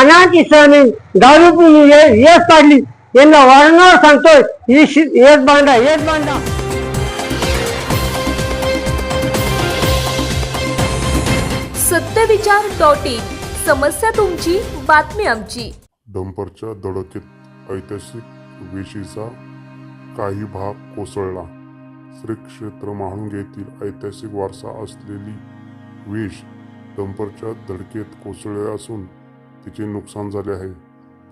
अनाथ इसराने दारू पिऊन येस काढली. यांना वारंवार सांगतोय येस बांधा येस बांधा. Satyavichar dot in. समस्या तुमची बातमी आमची. डंपरच्या धडकेत ऐतिहासिक वेशीचा काही भाग कोसळला. श्री क्षेत्र महाळुंगे येथील ऐतिहासिक वारसा असलेली वेश डंपरच्या धडकेत कोसळले असून तिचे नुकसान झाले आहे.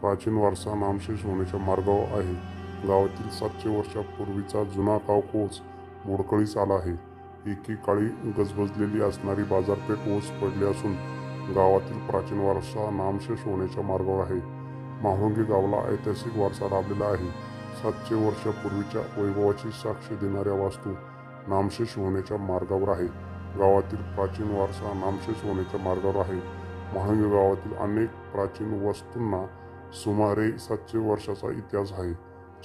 प्राचीन वारसा नामशेष होण्याच्या मार्गावर आहे. गावातील सातशे वर्षापूर्वीचा जुना गावकोस मोडकळीस आला आहे. एकेकाळी गजबजलेली असणारी बाजारपेठ ओस पडली असून गावातील प्राचीन वारसा नामशेष होण्याच्या मार्गावर आहे. माहुंगी गावला ऐतिहासिक वारसा लाभलेला आहे. सातशे वर्षापूर्वीच्या वैभवाची साक्ष देणाऱ्या वास्तू नामशेष होण्याच्या मार्गावर आहे. गावातील प्राचीन वारसा नामशेष होण्याच्या मार्गावर आहे. महांगी गावातील अनेक प्राचीन वस्तूंना सुमारे सातशे वर्षाचा इतिहास आहे.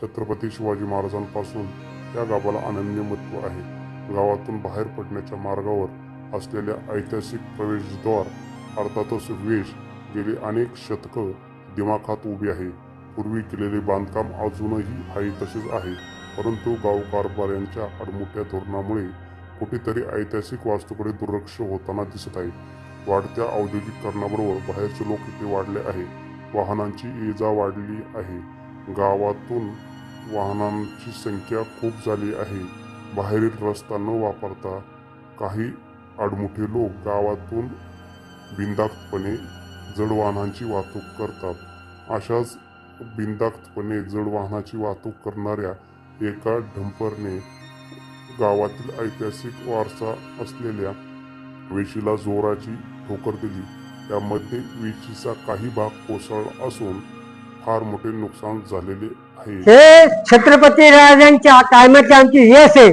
छत्रपती शिवाजी महाराजांपासून या गावाला अनन्य महत्त्व आहे. गावातून बाहेर पडण्याच्या मार्गावर असलेल्या ऐतिहासिक प्रवेशद्वार अर्थातच वेश गेली अनेक शतकं दिमाखात उभी आहे. पूर्वी केलेले बांधकाम अजूनही आहे तसेच आहे परंतु गाव कारभाऱ्यांच्या अडमुठ्या धोरणामुळे कुठेतरी ऐतिहासिक वास्तूकडे दुर्लक्ष होताना दिसत आहे. वाढत्या औद्योगिकरणाबरोबर बाहेरचे लोक इथे वाढले आहे वाहनांची ये जा वाढली आहे. गावातून वाहनांची संख्या खूप झाली आहे. बाहेरील रस्ता न वापरता काही आडमुठे लोक गावातून बिंदाक्तपणे जड वाहनांची वाहतूक करतात. अशाच बिंदाक्तपणे जड वाहनाची वाहतूक करणाऱ्या एका ढंपरने गावातील ऐतिहासिक वारसा असलेल्या वेशीला जोराची ठोकर दिली. त्यामध्ये विजेचा काही भाग कोसळला असून फार मोठे नुकसान झालेले आहे. हे छत्रपती राजांच्या कायमाची आमची येस आहे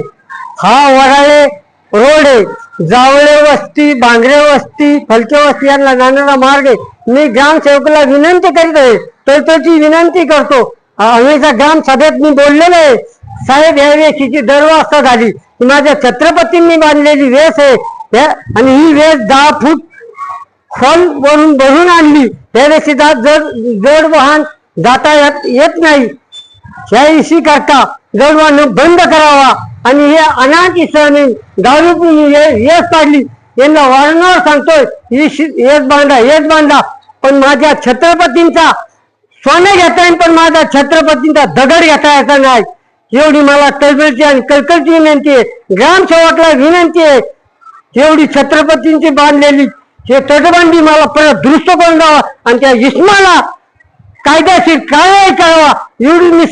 हा वराळे रोड आहे जावळे वस्ती बांगरे वस्ती फलके वस्ती यांना जाणारा मार्ग आहे. मी ग्रामसेवकाला विनंती करीत आहे. तळतोची विनंती करतो. हमेशा ग्राम सभेत मी बोललेलो आहे. साहेब ह्या वेशीची दरवाजता झाली. माझ्या छत्रपतींनी बांधलेली वेस आहे. आणि ही वेस दहा फूट खोल वरून भरून आणली. त्या जड जड वाहन जाता येत येत नाही. ह्या इशी करता जड वाहन बंद करावा आणि हे अनाथ इसराने दारू पिऊन ये- येस पाडली. यांना वारंवार सांगतोय येस बांधा येस बांधा. पण माझ्या छत्रपतींचा स्वाने घेता येईल पण माझ्या छत्रपतींचा दगड घेता येता नाही. एवढी मला कळकळची आणि कळकळची विनंती आहे. ग्रामसेवकला विनंती आहे. एवढी छत्रपतींची बांधलेली हे तटबंदी मला परत दुरुस्त करून द्यावा आणि त्या इस्माला कायदेशीर कारवाई करावा. एवढी मी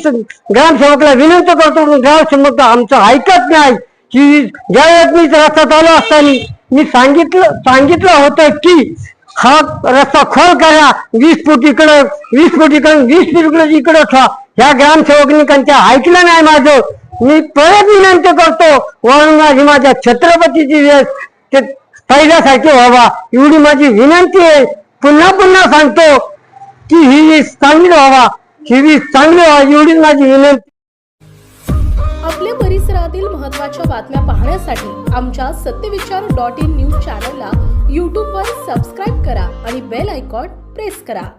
ग्रामसेवकला विनंती करतो ग्रामसेवक आमचं ऐकत नाही. की ज्यावेळेस मी रस्ता चालू असताना मी सांगितलं सांगितलं होतं की हा रस्ता खोल करा वीस फूट इकडं वीस फूट इकडं वीस फूट इकडं इकडं ठेवा. ह्या ग्रामसेवकनी त्यांच्या ऐकलं नाही माझं. मी परत विनंती करतो वरून माझी माझ्या छत्रपतीची वेळ ते पहिल्यासारखे व्हावा. एवढी माझी विनंती आहे. पुन्हा पुन्हा सांगतो की ही वीज चांगली व्हावा. ही वीज चांगली व्हावी एवढी माझी विनंती. आपल्या परिसरातील महत्त्वाच्या बातम्या पाहण्यासाठी आमच्या सत्यविचार डॉट इन न्यूज चॅनलला यूट्यूबवर सबस्क्राईब करा आणि बेल आयकॉन प्रेस करा.